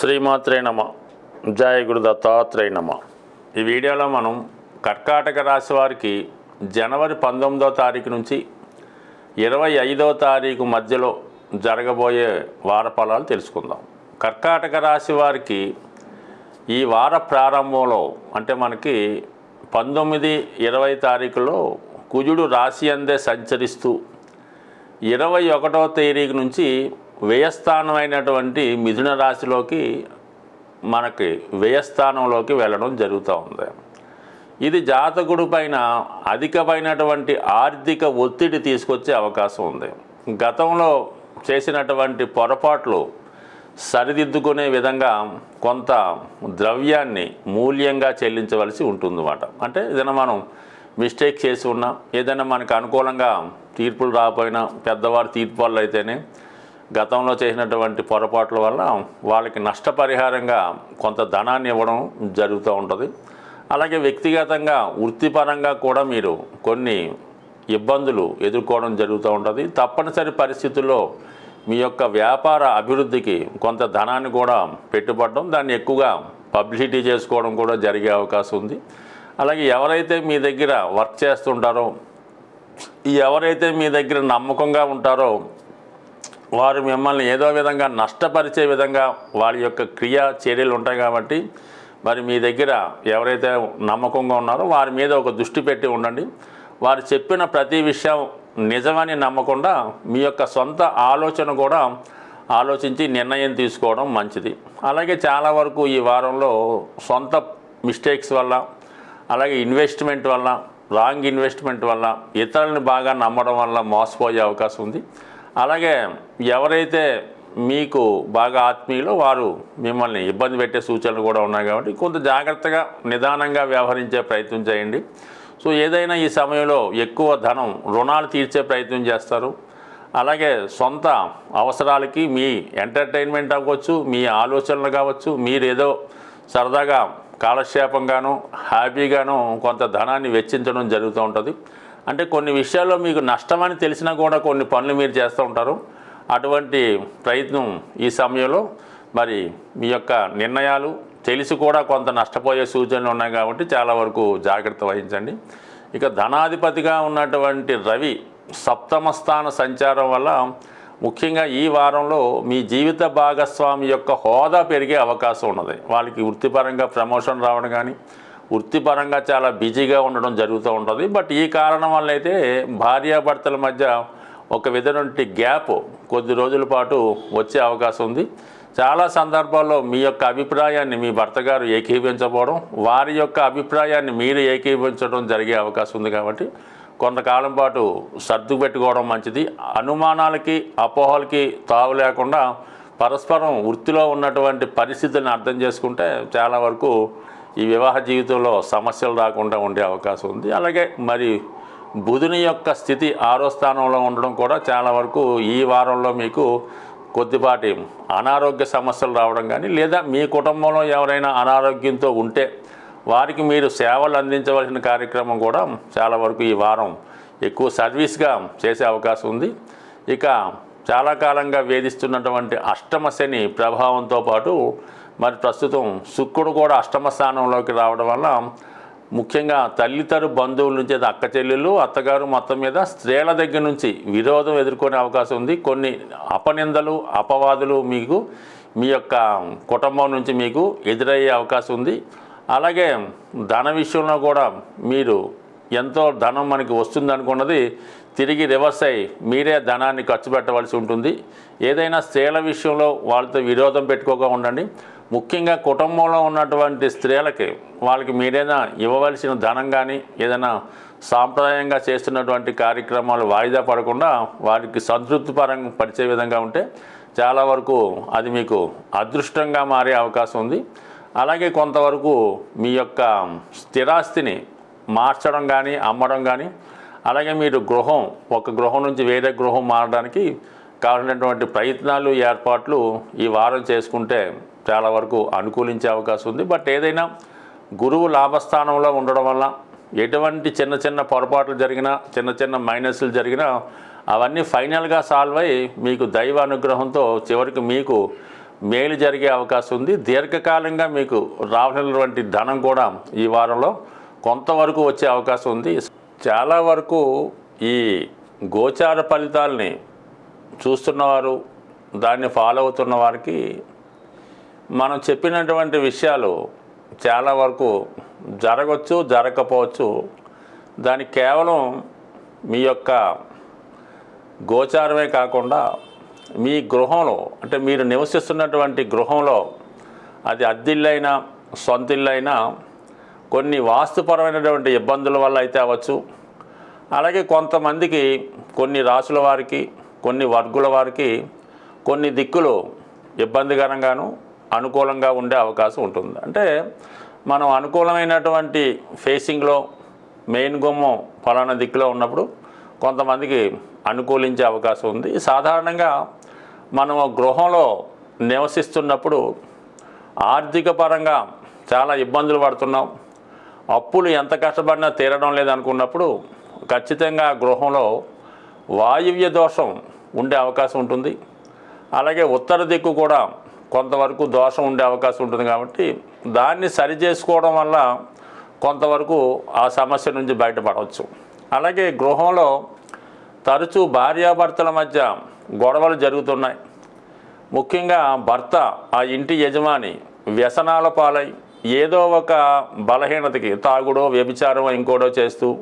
శ్రీమాత్రే నమ. జయ గురు దత్తాత్రేయ నమ. ఈ వీడియోలో మనం కర్కాటక రాశి వారికి జనవరి పంతొమ్మిదో తారీఖు నుంచి ఇరవై ఐదో తారీఖు మధ్యలో జరగబోయే వార ఫలాలు తెలుసుకుందాం. కర్కాటక రాశి వారికి ఈ వార ప్రారంభంలో అంటే మనకి పంతొమ్మిది ఇరవై తారీఖులో కుజుడు రాశి అందే సంచరిస్తూ ఇరవై ఒకటో తేదీ నుంచి వ్యయస్థానమైనటువంటి మిథున రాశిలోకి మనకి వ్యయస్థానంలోకి వెళ్ళడం జరుగుతూ ఉంది. ఇది జాతకుడి పైన అధికమైనటువంటి ఆర్థిక ఒత్తిడి తీసుకొచ్చే అవకాశం ఉంది. గతంలో చేసినటువంటి పొరపాట్లు సరిదిద్దుకునే విధంగా కొంత ద్రవ్యాన్ని మూల్యంగా చెల్లించవలసి ఉంటుందన్నమాట. అంటే ఏదైనా మనం మిస్టేక్ చేసి ఉన్నా ఏదైనా మనకు అనుకూలంగా తీర్పులు రాకపోయినా పెద్దవారు తీర్పు వాళ్ళు అయితేనే గతంలో చేసినటువంటి పొరపాట్ల వల్ల వాళ్ళకి నష్టపరిహారంగా కొంత ధనాన్ని ఇవ్వడం జరుగుతూ ఉంటుంది. అలాగే వ్యక్తిగతంగా వృత్తిపరంగా కూడా మీరు కొన్ని ఇబ్బందులు ఎదుర్కోవడం జరుగుతూ ఉంటుంది. తప్పనిసరి పరిస్థితుల్లో మీ యొక్క వ్యాపార అభివృద్ధికి కొంత ధనాన్ని కూడా పెట్టుబడడం దాన్ని ఎక్కువగా పబ్లిసిటీ చేసుకోవడం కూడా జరిగే అవకాశం ఉంది. అలాగే ఎవరైతే మీ దగ్గర వర్క్ చేస్తుంటారో ఎవరైతే మీ దగ్గర నమ్మకంగా ఉంటారో వారు మిమ్మల్ని ఏదో విధంగా నష్టపరిచే విధంగా వారి యొక్క క్రియా చర్యలు ఉంటాయి కాబట్టి మరి మీ దగ్గర ఎవరైతే నమ్మకంగా ఉన్నారో వారి మీద ఒక దృష్టి పెట్టి ఉండండి. వారు చెప్పిన ప్రతి విషయం నిజమని నమ్మకుండా మీ యొక్క సొంత ఆలోచన కూడా ఆలోచించి నిర్ణయం తీసుకోవడం మంచిది. అలాగే చాలా వరకు ఈ వారంలో సొంత మిస్టేక్స్ వల్ల అలాగే ఇన్వెస్ట్మెంట్ వల్ల రాంగ్ ఇన్వెస్ట్మెంట్ వల్ల ఇతరులను బాగా నమ్మడం వల్ల మోసపోయే అవకాశం ఉంది. అలాగే ఎవరైతే మీకు బాగా ఆత్మీయులో వారు మిమ్మల్ని ఇబ్బంది పెట్టే సూచనలు కూడా ఉన్నాయి కాబట్టి కొంత జాగ్రత్తగా నిదానంగా వ్యవహరించే ప్రయత్నం చేయండి. సో ఏదైనా ఈ సమయంలో ఎక్కువ ధనం రుణాలు తీర్చే ప్రయత్నం చేస్తారు. అలాగే సొంత అవసరాలకి మీ ఎంటర్టైన్మెంట్ అవ్వచ్చు మీ ఆలోచనలు కావచ్చు మీరు ఏదో సరదాగా కాలక్షేపంగాను హ్యాపీగాను కొంత ధనాన్ని వెచ్చించడం జరుగుతూ ఉంటుంది. అంటే కొన్ని విషయాల్లో మీకు నష్టమని తెలిసినా కూడా కొన్ని పనులు మీరు చేస్తూ ఉంటారు. అటువంటి ప్రయత్నం ఈ సమయంలో మరి మీ యొక్క నిర్ణయాలు తెలిసి కూడా కొంత నష్టపోయే సూచనలు ఉన్నాయి కాబట్టి చాలా వరకు జాగ్రత్త వహించండి. ఇక ధనాధిపతిగా ఉన్నటువంటి రవి సప్తమ స్థాన సంచారం వల్ల ముఖ్యంగా ఈ వారంలో మీ జీవిత భాగస్వామి యొక్క హోదా పెరిగే అవకాశం ఉన్నది. వాళ్ళకి వృత్తిపరంగా ప్రమోషన్ రావడం కానీ వృత్తిపరంగా చాలా బిజీగా ఉండడం జరుగుతూ ఉంటుంది. బట్ ఈ కారణం వల్ల అయితే భార్యాభర్తల మధ్య ఒక విధమైన గ్యాప్ కొద్ది రోజుల పాటు వచ్చే అవకాశం ఉంది. చాలా సందర్భాల్లో మీ యొక్క అభిప్రాయాన్ని మీ భర్త గారు ఏకీభవించకపోవడం వారి యొక్క అభిప్రాయాన్ని మీరు ఏకీభించడం జరిగే అవకాశం ఉంది కాబట్టి కొంతకాలం పాటు సర్దు పెట్టుకోవడం మంచిది. అనుమానాలకి అపోహలకి తావు లేకుండా పరస్పరం వృత్తిలో ఉన్నటువంటి పరిస్థితులను అర్థం చేసుకుంటే చాలా వరకు ఈ వివాహ జీవితంలో సమస్యలు రాకుండా ఉండే అవకాశం ఉంది. అలాగే మరి బుధుని యొక్క స్థితి ఆరో స్థానంలో ఉండడం కూడా చాలా వరకు ఈ వారంలో మీకు కొద్దిపాటి అనారోగ్య సమస్యలు రావడం కానీ లేదా మీ కుటుంబంలో ఎవరైనా అనారోగ్యంతో ఉంటే వారికి మీరు సేవలు అందించవలసిన కార్యక్రమం కూడా చాలా వరకు ఈ వారం ఎక్కువ సర్వీస్గా చేసే అవకాశం ఉంది. ఇక చాలా కాలంగా వేధిస్తున్నటువంటి అష్టమ శని ప్రభావంతో పాటు మరి ప్రస్తుతం శుక్రుడు కూడా అష్టమ స్థానంలోకి రావడం వల్ల ముఖ్యంగా తల్లితరు బంధువుల నుంచి అయితే అక్క చెల్లెళ్ళు అత్తగారు మొత్తం మీద స్త్రీల దగ్గర నుంచి విరోధం ఎదుర్కొనే అవకాశం ఉంది. కొన్ని అపనిందలు అపవాదులు మీకు మీ యొక్క కుటుంబం నుంచి మీకు ఎదురయ్యే అవకాశం ఉంది. అలాగే ధన విషయంలో కూడా మీరు ఎంతో ధనం మనకి వస్తుంది అనుకున్నది తిరిగి రివర్స్ అయ్యి మీరే ధనాన్ని ఖర్చు పెట్టవలసి ఉంటుంది. ఏదైనా స్త్రీల విషయంలో వాళ్ళతో విరోధం పెట్టుకోగా ఉండండి. ముఖ్యంగా కుటుంబంలో ఉన్నటువంటి స్త్రీలకి వాళ్ళకి మీరేనా ఇవ్వవలసిన ధనం కానీ ఏదైనా సాంప్రదాయంగా చేస్తున్నటువంటి కార్యక్రమాలు వాయిదా పడకుండా వారికి సంతృప్తిపరంగా పరిచే విధంగా ఉంటే చాలా వరకు అది మీకు అదృష్టంగా మారే అవకాశం ఉంది. అలాగే కొంతవరకు మీ యొక్క స్థిరాస్తిని మార్చడం కానీ అమ్మడం కానీ అలాగే మీరు గృహం ఒక గృహం నుంచి వేరే గృహం మారడానికి కావాల్సినటువంటి ప్రయత్నాలు ఏర్పాట్లు ఈ వారం చేసుకుంటే చాలా వరకు అనుకూలించే అవకాశం ఉంది. బట్ ఏదైనా గురువు లాభస్థానంలో ఉండడం వల్ల ఎటువంటి చిన్న చిన్న పొరపాట్లు జరిగినా చిన్న చిన్న మైనస్లు జరిగినా అవన్నీ ఫైనల్గా సాల్వ్ అయ్యి మీకు దైవ అనుగ్రహంతో చివరికి మీకు మేలు జరిగే అవకాశం ఉంది. దీర్ఘకాలంగా మీకు రావాల్సినటువంటి ధనం కూడా ఈ వారంలో కొంతవరకు వచ్చే అవకాశం ఉంది. చాలా వరకు ఈ గోచార ఫలితాలని చూస్తున్నవారు దాన్ని ఫాలో అవుతున్న వారికి మనం చెప్పినటువంటి విషయాలు చాలా వరకు జరగవచ్చు జరగకపోవచ్చు. దాని కేవలం మీ యొక్క గోచారమే కాకుండా మీ గృహంలో అంటే మీరు నివసిస్తున్నటువంటి గృహంలో అది అద్దిల్లైనా సొంతిల్లైనా కొన్ని వాస్తుపరమైనటువంటి ఇబ్బందుల వల్ల అయితే అవ్వచ్చు. అలాగే కొంతమందికి కొన్ని రాసుల వారికి కొన్ని వర్గుల వారికి కొన్ని దిక్కులు ఇబ్బందికరంగాను అనుకూలంగా ఉండే అవకాశం ఉంటుంది. అంటే మనం అనుకూలమైనటువంటి ఫేసింగ్లో మెయిన్ గుమ్మం ఫలానా దిక్కులో ఉన్నప్పుడు కొంతమందికి అనుకూలించే అవకాశం ఉంది. సాధారణంగా మనం గృహంలో నివసిస్తున్నప్పుడు ఆర్థిక పరంగా చాలా ఇబ్బందులు పడుతున్నాం. అప్పులు ఎంత కష్టపడినా తీరడం లేదనుకున్నప్పుడు ఖచ్చితంగా గృహంలో వాయువ్య దోషం ఉండే అవకాశం ఉంటుంది. అలాగే ఉత్తర దిక్కు కూడా కొంతవరకు దోషం ఉండే అవకాశం ఉంటుంది కాబట్టి దాన్ని సరి చేసుకోవడం వల్ల కొంతవరకు ఆ సమస్య నుంచి బయటపడవచ్చు. అలాగే గృహంలో తరచూ భార్యాభర్తల మధ్య గొడవలు జరుగుతున్నాయి. ముఖ్యంగా భర్త ఆ ఇంటి యజమాని వ్యసనాల పాలై ఏదో ఒక బలహీనతకి తాగుడో వ్యభిచారం ఇంకోటో చేస్తూ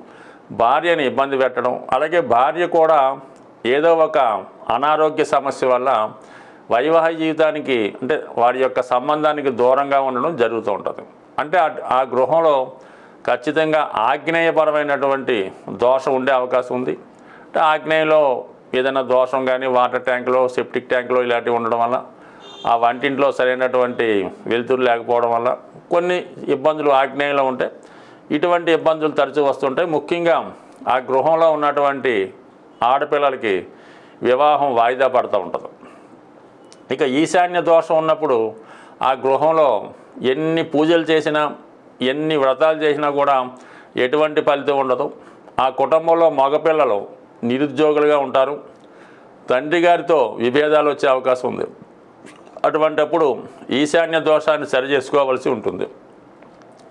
భార్యని ఇబ్బంది పెట్టడం అలాగే భార్య కూడా ఏదో ఒక అనారోగ్య సమస్య వల్ల వైవాహిక జీవితానికి అంటే వారి యొక్క సంబంధానికి దూరంగా ఉండడం జరుగుతూ ఉంటుంది. అంటే ఆ- గృహంలో ఖచ్చితంగా ఆగ్నేయపరమైనటువంటి దోషం ఉండే అవకాశం ఉంది. అంటే ఆగ్నేయంలో ఏదైనా దోషం కానీ వాటర్ ట్యాంక్లో సెప్టిక్ ట్యాంకులో ఇలాంటివి ఉండడం వల్ల ఆ వంటింట్లో సరైనటువంటి వెలుతురు లేకపోవడం వల్ల కొన్ని ఇబ్బందులు ఆగ్నేయంలో ఉంటే ఇటువంటి ఇబ్బందులు తరచూ వస్తుంటాయి. ముఖ్యంగా ఆ గృహంలో ఉన్నటువంటి ఆడపిల్లలకి వివాహం వాయిదా పడుతూ ఉంటుంది. ఇక ఈశాన్య దోషం ఉన్నప్పుడు ఆ గృహంలో ఎన్ని పూజలు చేసినా ఎన్ని వ్రతాలు చేసినా కూడా ఎటువంటి ఫలితం ఉండదు. ఆ కుటుంబంలో మగపిల్లలు నిరుద్యోగులుగా ఉంటారు. తండ్రి గారితో విభేదాలు వచ్చే అవకాశం ఉంది. అటువంటప్పుడు ఈశాన్య దోషాన్ని సరి చేసుకోవాల్సి ఉంటుంది.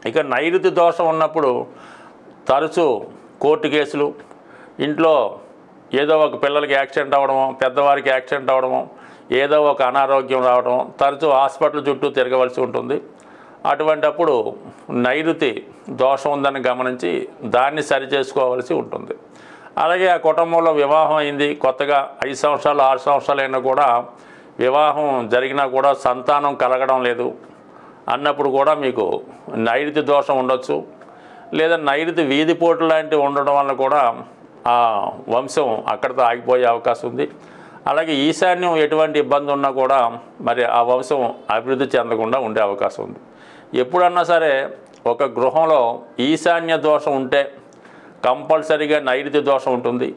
ఇక నైరుతి దోషం ఉన్నప్పుడు తరచూ కోర్టు కేసులు ఇంట్లో ఏదో ఒక పిల్లలకి యాక్సిడెంట్ అవ్వడము పెద్దవారికి యాక్సిడెంట్ అవ్వడమో ఏదో ఒక అనారోగ్యం రావడం తరచూ హాస్పిటల్ చుట్టూ తిరగవలసి ఉంటుంది. అటువంటప్పుడు నైరుతి దోషం ఉందని గమనించి దాన్ని సరి చేసుకోవాల్సి ఉంటుంది. అలాగే ఆ కుటుంబంలో వివాహం అయింది కొత్తగా ఐదు సంవత్సరాలు ఆరు సంవత్సరాలు అయినా కూడా వివాహం జరిగినా కూడా సంతానం కలగడం లేదు. అన్నప్పుడు కూడా మీకు నైరుతి దోషం ఉండొచ్చు. లేదా నైరుతి వీధిపోటు లాంటివి ఉండడం వల్ల కూడా ఆ వంశం అక్కడితో ఆగిపోయే అవకాశం ఉంది. అలాగే ఈశాన్యం ఎటువంటి ఇబ్బంది ఉన్నా కూడా మరి ఆ వంశం అభివృద్ధి చెందకుండా ఉండే అవకాశం ఉంది. ఎప్పుడన్నా సరే ఒక గృహంలో ఈశాన్య దోషం ఉంటే కంపల్సరీగా నైరుతి దోషం ఉంటుంది.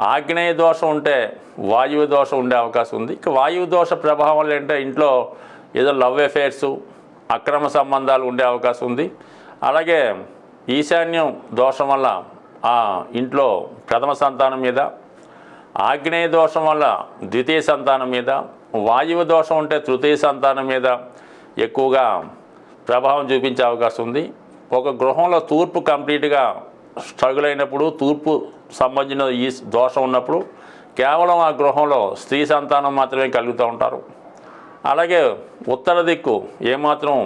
ఆగ్నేయ దోషం ఉంటే వాయువు దోషం ఉండే అవకాశం ఉంది. ఇక వాయువు దోష ప్రభావం ఏంటంటే ఇంట్లో ఏదో లవ్ అఫేర్స్ అక్రమ సంబంధాలు ఉండే అవకాశం ఉంది. అలాగే ఈశాన్యం దోషం వల్ల ఆ ఇంట్లో ప్రథమ సంతానం మీద ఆగ్నేయ దోషం వల్ల ద్వితీయ సంతానం మీద వాయువు దోషం ఉంటే తృతీయ సంతానం మీద ఎక్కువగా ప్రభావం చూపించే అవకాశం ఉంది. ఒక గృహంలో తూర్పు కంప్లీట్గా స్ట్రగుల్ అయినప్పుడు తూర్పు సంబంధించిన ఈ దోషం ఉన్నప్పుడు కేవలం ఆ గృహంలో స్త్రీ సంతానం మాత్రమే కలుగుతూ ఉంటారు. అలాగే ఉత్తర దిక్కు ఏమాత్రం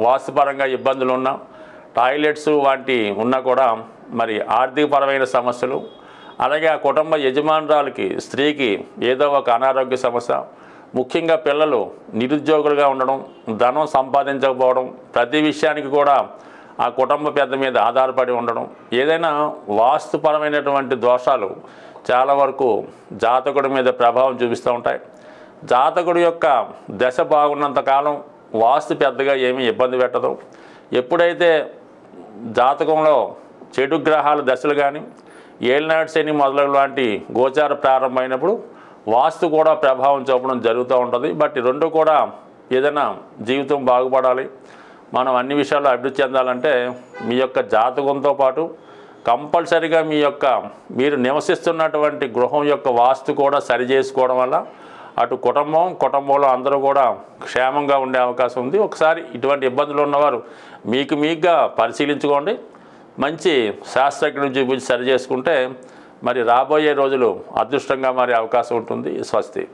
వాస్తుపరంగా ఇబ్బందులు ఉన్నా టాయిలెట్స్ వంటి ఉన్నా కూడా మరి ఆర్థికపరమైన సమస్యలు అలాగే ఆ కుటుంబ యజమానురాలకి స్త్రీకి ఏదో ఒక అనారోగ్య సమస్య ముఖ్యంగా పిల్లలు నిరుద్యోగులుగా ఉండడం ధనం సంపాదించకపోవడం ప్రతి విషయానికి కూడా ఆ కుటుంబ పెద్ద మీద ఆధారపడి ఉండడం ఏదైనా వాస్తుపరమైనటువంటి దోషాలు చాలా వరకు జాతకుడి మీద ప్రభావం చూపిస్తూ ఉంటాయి. జాతకుడి యొక్క దశ బాగున్నంత కాలం వాస్తు పెద్దగా ఏమీ ఇబ్బంది పెట్టదు. ఎప్పుడైతే జాతకంలో చెడు గ్రహాల దశలు కానీ ఏలినాడు శని మొదలగు లాంటి గోచార ప్రారంభమైనప్పుడు వాస్తు కూడా ప్రభావం చూపడం జరుగుతూ ఉంటుంది. బట్ రెండు కూడా ఏదైనా జీవితం బాగుపడాలి. మనం అన్ని విషయాల్లో అభివృద్ధి చెందాలంటే మీ యొక్క జాతకంతో పాటు కంపల్సరిగా మీ యొక్క మీరు నివసిస్తున్నటువంటి గృహం యొక్క వాస్తు కూడా సరి చేసుకోవడం వల్ల అటు కుటుంబం కుటుంబంలో అందరూ కూడా క్షేమంగా ఉండే అవకాశం ఉంది. ఒకసారి ఇటువంటి ఇబ్బందులు ఉన్నవారు మీకు మీకుగా పరిశీలించుకోండి. మంచి శాస్త్రజ్ఞుని చూపించి సరి చేసుకుంటే మరి రాబోయే రోజులు అదృష్టంగా మారే అవకాశం ఉంటుంది. స్వస్తి.